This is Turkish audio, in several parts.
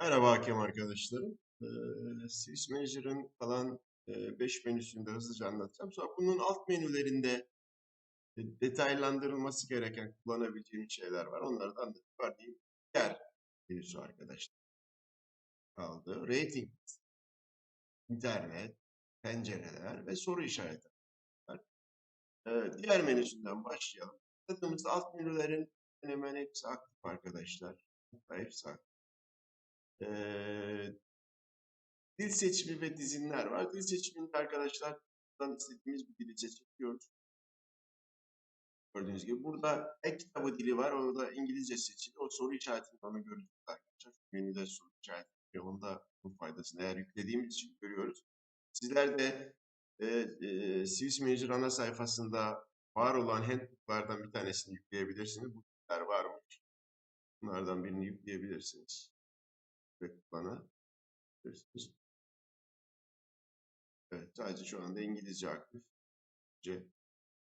Merhaba hakem arkadaşlarım. Ee, Swiss Manager'ın kalan 5 menüsünde hızlıca anlatacağım. Sonra bunun alt menülerinde e, detaylandırılması gereken kullanabileceğim şeyler var. Onları da anlatayım. Örneğin diğer menüsü arkadaşlar. Kaldı. Rating, internet, pencereler ve soru işareti var. Ee, diğer menüsünden başlayalım. Tıkladığımızda alt menülerin hemen hemen hepsi aktif arkadaşlar. Hatta hepsi aktif. Ee, dil seçimi ve dizinler var. Dil seçiminde arkadaşlar buradan istediğimiz bir dili seçiyoruz. Gördüğünüz gibi burada ek kitabı dili var. Orada İngilizce seçili. O soru işaretini onu görüyoruz arkadaşlar. Menüde soru işareti. Onda bu faydasını eğer yüklediğimiz için görüyoruz. Sizler de e, e, Swiss Manager ana sayfasında var olan handbooklardan bir tanesini yükleyebilirsiniz. Bu diller varmış. Bunlardan birini yükleyebilirsiniz ve kullanabilirsiniz. Evet, sadece şu anda İngilizce aktif. Önce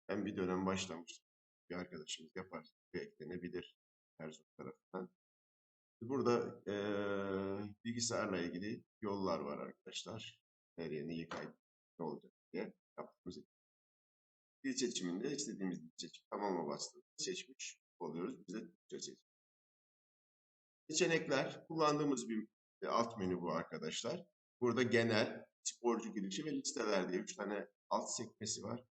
ben bir dönem başlamıştım. Bir arkadaşımız yapar, bir eklenebilir Erzurum tarafından. Burada eee bilgisayarla ilgili yollar var arkadaşlar. Nereye neyi kaydet, ne olacak diye yaptığımız Dil seçiminde istediğimiz dil seçim tamama bastığımızda seçmiş oluyoruz. Bize Türkçe seçim. Seçenekler kullandığımız bir e, alt menü bu arkadaşlar. Burada genel, sporcu girişi ve listeler diye üç tane alt sekmesi var.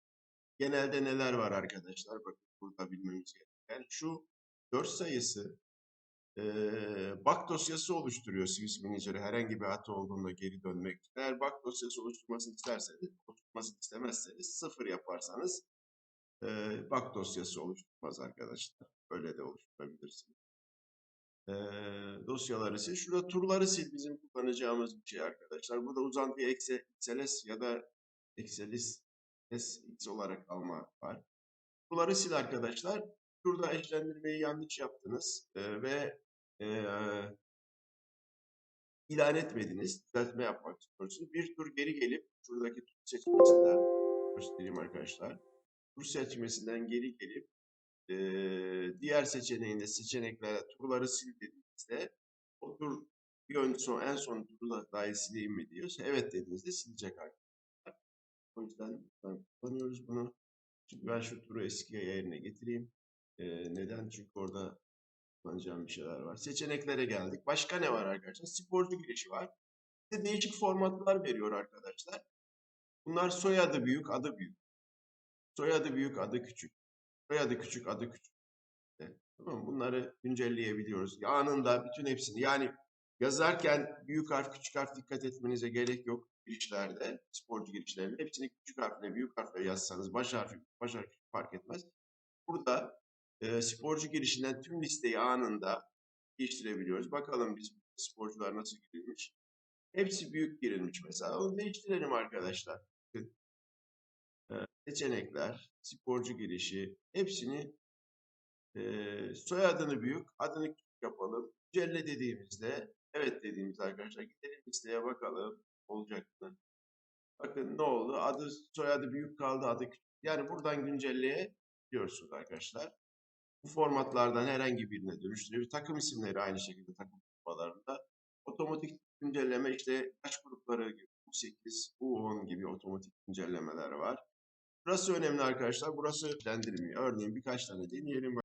Genelde neler var arkadaşlar? Bakın burada bilmemiz gereken. Şu 4 sayısı e, bak dosyası oluşturuyor Swiss Manager'e herhangi bir hata olduğunda geri dönmek. Eğer bak dosyası oluşturmasını isterseniz, oluşturmasını istemezseniz sıfır yaparsanız e, bak dosyası oluşturmaz arkadaşlar. Böyle de oluşturabilirsiniz e, dosyaları sil. Şurada turları sil bizim kullanacağımız bir şey arkadaşlar. Burada uzantıyı XLS ya da XLS SX olarak alma var. Turları sil arkadaşlar. Şurada eşlendirmeyi yanlış yaptınız e, ve e, ilan etmediniz. Düzeltme yapmak istiyorsunuz. Bir tur geri gelip şuradaki tur seçmesinden göstereyim arkadaşlar. Tur seçmesinden geri gelip e, diğer seçeneğinde seçeneklere turları sil dediğinizde o tur bir ön son, en son turu da dahil sileyim mi diyorsa evet dediğinizde silecek arkadaşlar. O yüzden kullanıyoruz bunu. Çünkü ben şu turu eskiye yerine getireyim. E, neden? Çünkü orada kullanacağım bir şeyler var. Seçeneklere geldik. Başka ne var arkadaşlar? Sporcu girişi var. Bir de değişik formatlar veriyor arkadaşlar. Bunlar soyadı büyük, adı büyük. Soyadı büyük, adı küçük. Soyadı küçük, adı küçük. Tamam mı? Bunları güncelleyebiliyoruz. Anında bütün hepsini. Yani yazarken büyük harf, küçük harf dikkat etmenize gerek yok girişlerde, sporcu girişlerinde. Hepsini küçük harfle, büyük harfle yazsanız baş harfi, baş harfi fark etmez. Burada e, sporcu girişinden tüm listeyi anında değiştirebiliyoruz. Bakalım biz sporcular nasıl girilmiş. Hepsi büyük girilmiş mesela. Onu değiştirelim arkadaşlar. Seçenekler, sporcu girişi hepsini e, soyadını büyük, adını küçük yapalım. Güncelle dediğimizde, evet dediğimizde arkadaşlar gidelim listeye bakalım olacak mı? Bakın ne oldu? Adı, soyadı büyük kaldı, adı küçük. Yani buradan güncelleyebiliyorsunuz arkadaşlar. Bu formatlardan herhangi birine dönüştürüyor. Takım isimleri aynı şekilde takım gruplarında. Otomatik güncelleme işte yaş grupları gibi U8, U10 gibi otomatik güncellemeler var. Burası önemli arkadaşlar. Burası lendirmiyor. Örneğin birkaç tane deneyelim.